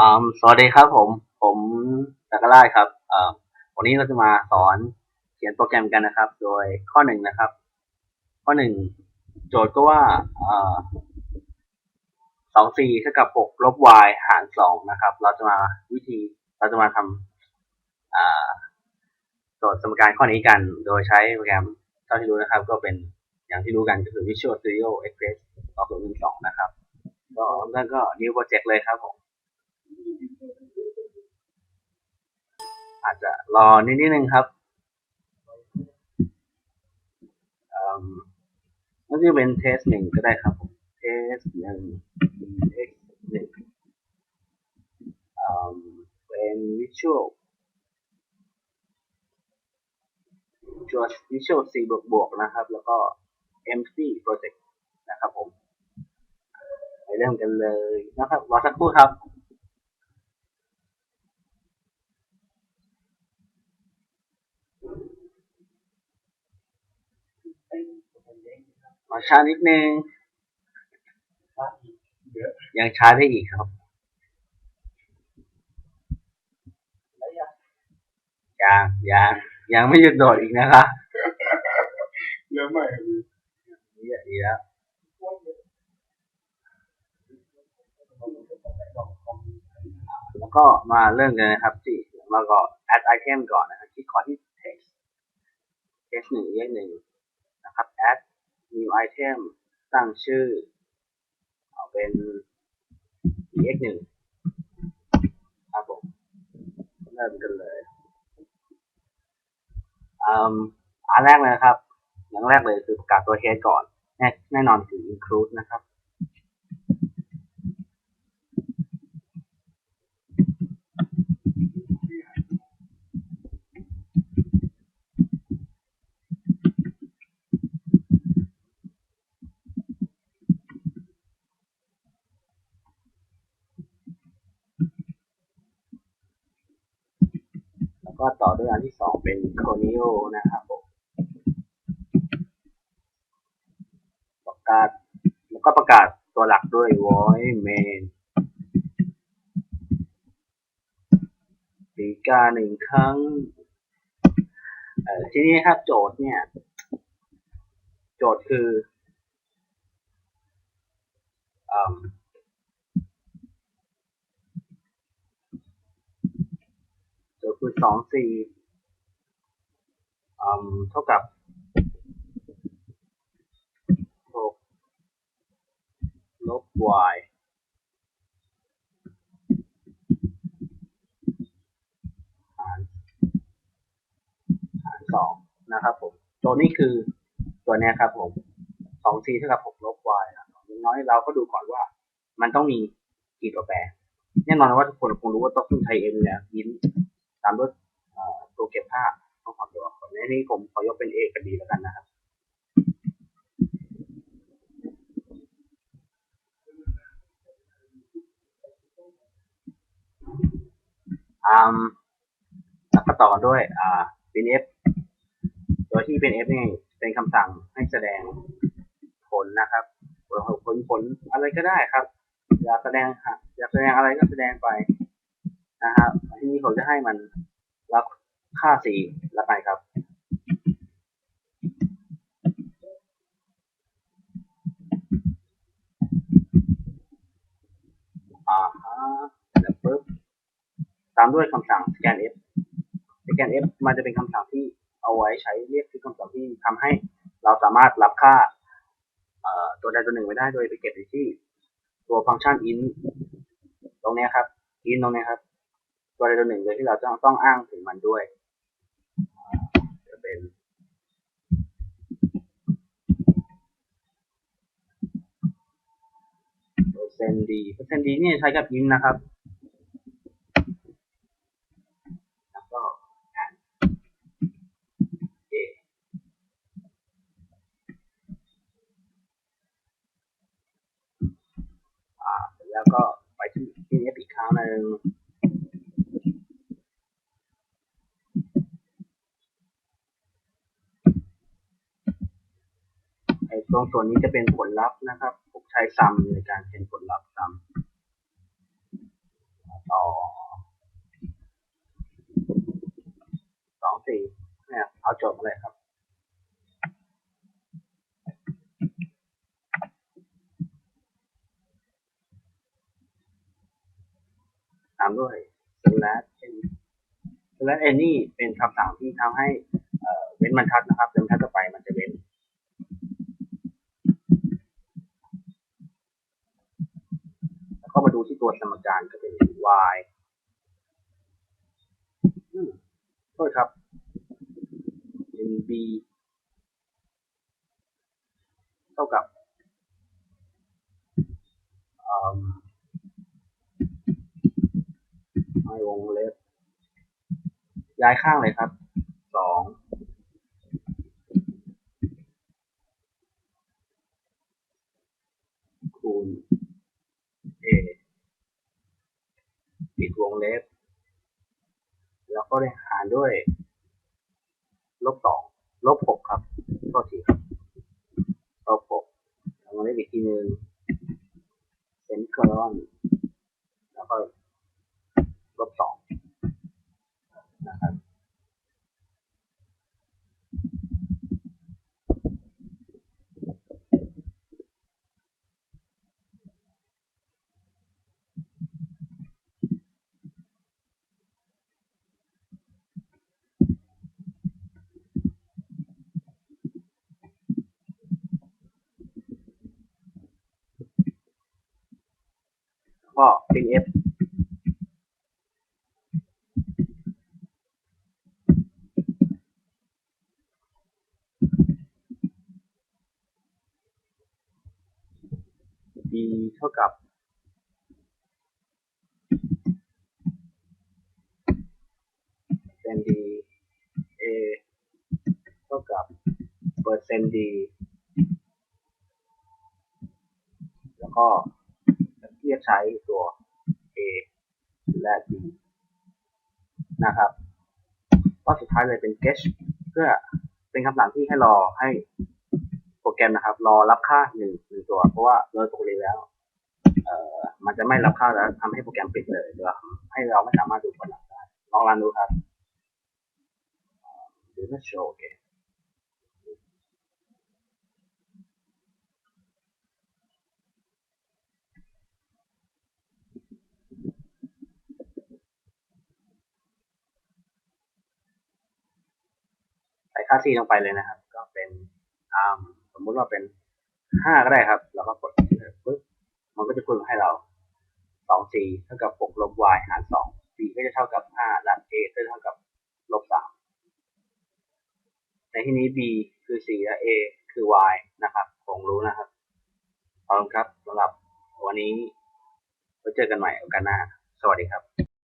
อ่าสวัสดีครับผม ผมจักรราชครับอ่าวันนี้เราจะมาสอนเขียนโปรแกรมกันนะครับ โดยข้อหนึ่งนะครับ ข้อหนึ่งโจทย์ก็ว่าสองสี่เท่ากับหกลบ y หารสองนะครับ เราจะมาวิธี เราจะมาทำอ่าโจทย์สมการข้อนี้กัน โดยใช้โปรแกรมเท่าที่รู้นะครับ ก็เป็นอย่างที่รู้กันก็คือ Visual Studio Express 2012 นะครับ ก็นั่นก็ new project เลยครับผม อาจจะรอนิดนิดนึงครับอืมนั่นจะเป็นเทสหนึ่งก็ได้ครับผมเทสหนึ่ง x หนึ่งเป็น visual visual visual c บวกบวกนะครับ แล้วก็ empty project นะครับผม ไปเริ่มกันเลยนะครับ รอสักครู่ครับ มาช้านิดนึงยังช้าได้อีกครับยังยังยังไม่หยุดโดดอีกนะครับเยอะใหม่นี่ดีแล้วแล้วก็มาเริ่มกันนะครับที่เราก็ add item ก่อนนะครับที่ขอที่ text text หนึ่งเลขหนึ่งนะครับ add new item ตั้งชื่อ เอาเป็น ex 1ครับผมเริ่มกันเลยอันแรกเลยนะครับอย่างแรกเลยคือประกาศตัวเคสก่อน แน่แน่นอนคือ include นะครับ ก็ต่อด้วยอันที่สองเป็น conio นะครับผมประกาศ แล้วก็ประกาศตัวหลักด้วย void main สีกาหนึ่งครั้งเอ่อทีนี้ครับโจทย์เนี่ย โจทย์คืออมโจทย์ คือสองสี่เท่ากับหกลบ y หารหารสองนะครับผมโจทย์นี้คือตัวเนี้ยครับผมสอง c เท่ากับหกลบ y นะอย่างน้อยเราก็ดูก่อนว่า มันต้องมีกี่ตัวแปรแน่นอนว่าทุกคนคงรู้ว่าต้องใช้เองเนี่ยยิน ตามด้วยตัวเก็บภาพต้องขอตัวก่อนในนี้ผมขอยกเป็น A กับ B แล้วกันนะครับอืมแล้วก็ต่อด้วยอ่าเป็น f โดยที่เป็น f นี่เป็นคำสั่งให้แสดงผลนะครับผลผลผลอะไรก็ได้ครับอยากแสดงฮะอยากแสดงอะไรก็แสดงไป นะครับทีนี้ผมจะให้มันรับค่าสีแล้วไปครับ อ่าฮะแล้วปุ๊บตามด้วยคำสั่ง scan f scan f มันจะเป็นคำสั่งที่เอาไว้ใช้เรียกคือคำสั่งที่ทำให้เราสามารถรับค่าเอ่อตัวใดตัวหนึ่งไว้ได้โดยไปเก็บที่ตัวฟังก์ชัน int ตรงนี้ครับ int ตรงนี้ครับ ตัวใดตัวหนึ่งโดยที่เราต้องต้องอ้างถึงมันด้วยจะเป็นเปอร์เซ็นต์ดีเปอร์เซ็นต์ดีนี่ใช้กับ int นะครับแล้วก็อ่าน A อ่าแล้วก็ไปที่ที่นี้อีกครั้งหนึ่ง องส่วนนี้จะเป็นผลลัพธ์นะครับ ผมใช้ซัมในการเป็นผลลัพธ์ซัมต่อสองสี่เนี่ยเอาจบเลยครับตามด้วย slash n slash any เป็นคำถามที่ทำให้เว้นบรรทัดนะครับเว้นบรรทัดต่อไปมันจะ เว้นแล้วก็มาดูที่ตัวสมการก็เป็น y อืมโทษครับ nb เท่ากับ ไม่วงเล็บ ย้ายข้างเลยครับ สองคูณ ปิดวงเล็บ แล้วก็ได้หารด้วย ลบสองลบหกครับโทษทีครับลบหกแล้วมาเล็บอีกทีหนึ่งเซนคลอน แล้วก็ลบสอง ก็เป็น F ดีเท่ากับเซนดี A เท่ากับเปอร์เซนต์ดีแล้วก็ เรียกใช้ตัว A และ B นะครับข้อสุดท้ายเลยเป็น get เพื่อเป็นคำสั่งที่ให้รอให้โปรแกรมนะครับ รอรับค่าหนึ่งหนึ่งตัว เพราะว่าโดยปกติแล้ว เอ่อ มันจะไม่รับค่าแล้วทำให้โปรแกรมปิดเลยหรือให้เราไม่สามารถดูผลลัพธ์ได้ลองรันดูครับดูนะโชว์โอเคใส่ค่า c ลงไปเลยนะครับ ก็เป็นสมมุติว่าเป็นห้าก็ได้ครับ แล้วก็กดปึ๊บมันก็จะคูณให้เราสอง c เท่ากับหกลบ y หารสอง c ก็จะเท่ากับห้าและ a ก็จะเท่ากับลบสามในที่นี้ b คือ c และ a คือ y นะครับผมรู้นะครับขอบคุณครับสำหรับวันนี้ไว้เจอกันใหม่โอกาสหน้า สวัสดีครับ